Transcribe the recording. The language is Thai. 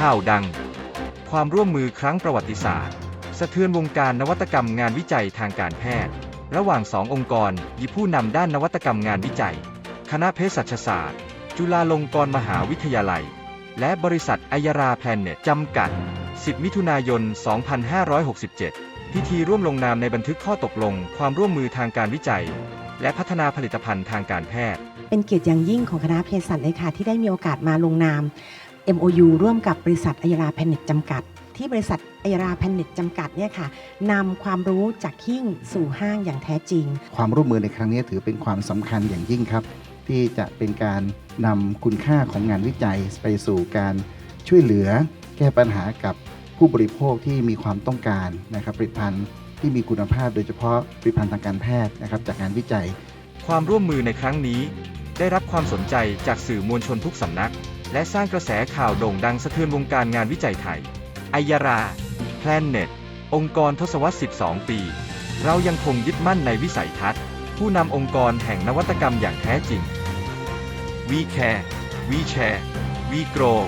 ข่าวดัง ความร่วมมือครั้งประวัติศาสตร์ สะเทือนวงการนวัตกรรมงานวิจัยทางการแพทย์ ระหว่างสององค์กรยีผู้นำด้านนวัตกรรมงานวิจัย คณะเภสัชศาสตร์ จุฬาลงกรณ์มหาวิทยาลัย และบริษัทอัยราแพลนเน็ตจำกัด 10 มิถุนายน 2567 พิธีร่วมลงนามในบันทึกข้อตกลง ความร่วมมือทางการวิจัย และพัฒนาผลิตภัณฑ์ทางการแพทย์ เป็นเกียรติอย่างยิ่งของคณะเภสัชเลยค่ะที่ได้มีโอกาสมาลงนาม MOU ร่วมกับบริษัทอัยราแพนเน็ตจำกัด ที่บริษัทอัยราแพนเน็ตจำกัดเนี่ยค่ะนำความรู้จากหิ้งสู่ห้างอย่างแท้จริง ความร่วมมือในครั้งนี้ถือเป็นความสำคัญอย่างยิ่งครับ ที่จะเป็นการนำคุณค่าของงานวิจัยไปสู่การช่วยเหลือแก้ปัญหากับผู้บริโภคที่มีความต้องการนะครับผลิตภัณฑ์ที่มีคุณภาพโดยเฉพาะผลิตภัณฑ์ทางการแพทย์นะครับจากงานวิจัย ความร่วมมือในครั้งนี้ ได้รับความสนใจจากสื่อมวลชนทุกสำนัก และสร้างกระแสข่าวโด่งดังสะเทือนวงการงานวิจัยไทยอัยรา แพลนเน็ต องค์กรทศวรรษ 12 ปี เรายังคงยึดมั่นในวิสัยทัศน์ ผู้นำองค์กรแห่งนวัตกรรมอย่างแท้จริง We Care We Share We Grow